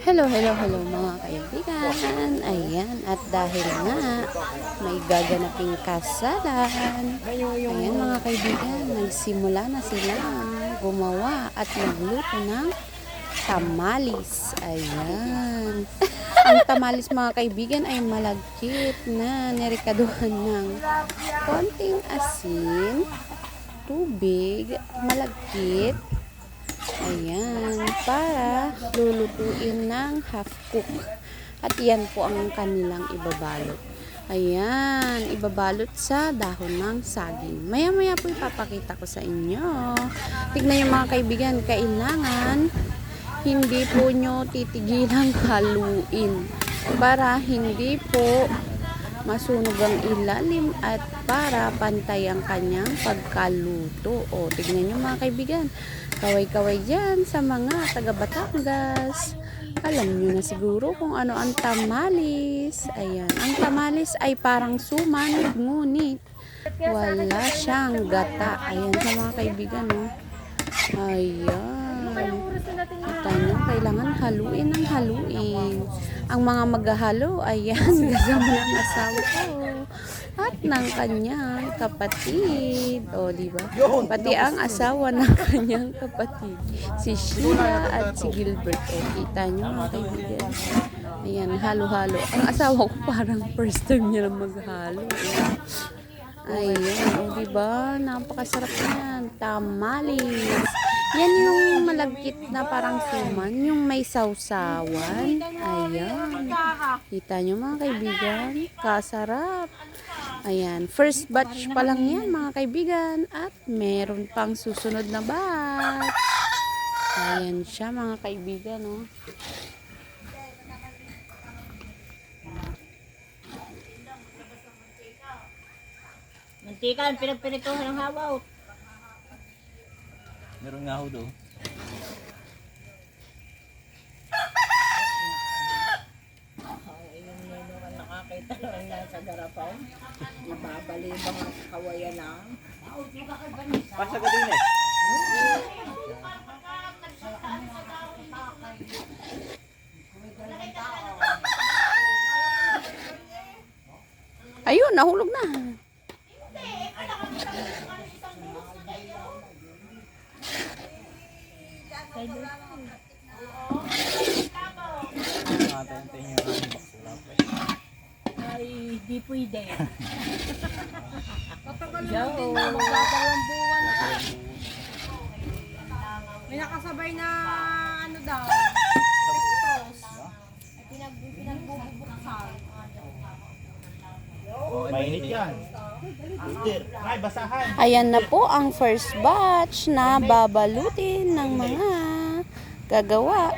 Hello, hello, hello mga kaibigan. Ayan, at dahil nga may gaganaping kasalan. Ayan mga kaibigan, nagsimula na sila gumawa at magluto ng tamalis. Ayan. Ang tamalis mga kaibigan ay malagkit na nirekaduhan ng konting asin, tubig, malagkit, Ayan, para lulutuin ng half cook. At yan po ang kanilang ibabalot. Ayan, ibabalot sa dahon ng saging. Maya-maya po ipapakita ko sa inyo. Tignan nyo mga kaibigan, kailangan hindi po nyo titigilang haluin para hindi po masunog ang ilalim at para pantay ang kanyang pagkaluto. O, tignan nyo mga kaibigan, kaway-kaway dyan sa mga taga Batangas. Alam nyo na siguro kung ano ang tamalis. Ayan, ang tamalis ay parang suman, ngunit wala siyang gata. Ayan sa mga kaibigan, no? Ayan. Kita nyo, kailangan haluin ng haluin. Ang mga maghahalo, ayan, kasama ng asawa ko. At ng kanyang kapatid. O, di ba? Pati ang asawa ng kanyang kapatid. Si Sheila at si Gilbert. O, kita nyo mga kaibigan. Ayan, halo-halo. Ang asawa ko parang first time niya na maghalo. Ayan, o diba? Napakasarap yan. Tamalis. Yan yung malagkit na parang suman. Yung may sausawan. Ayan. Kita nyo mga kaibigan. Kasarap. Ayan. First batch pa lang yan mga kaibigan. At meron pang susunod na batch. Ayan siya mga kaibigan. Oh. Mantika, pinagpinituhan ng hawaw. Meron nga ho do. Nakakita lang yan sa garapaw. Ibabalibang ang kawayan na. Pasa ka din eh. Ayun, nahulog na. Nakatayantay niya yung aming bakula pa eh. Ay, di pwede. Yo. Dalawang buwan na. May nakasabay na ano daw. Pectos. Pinag, pinagbubuksan. Mainit yan. Peter, ay basahan. Ayan na po ang first batch na babalutin ng mga gagawa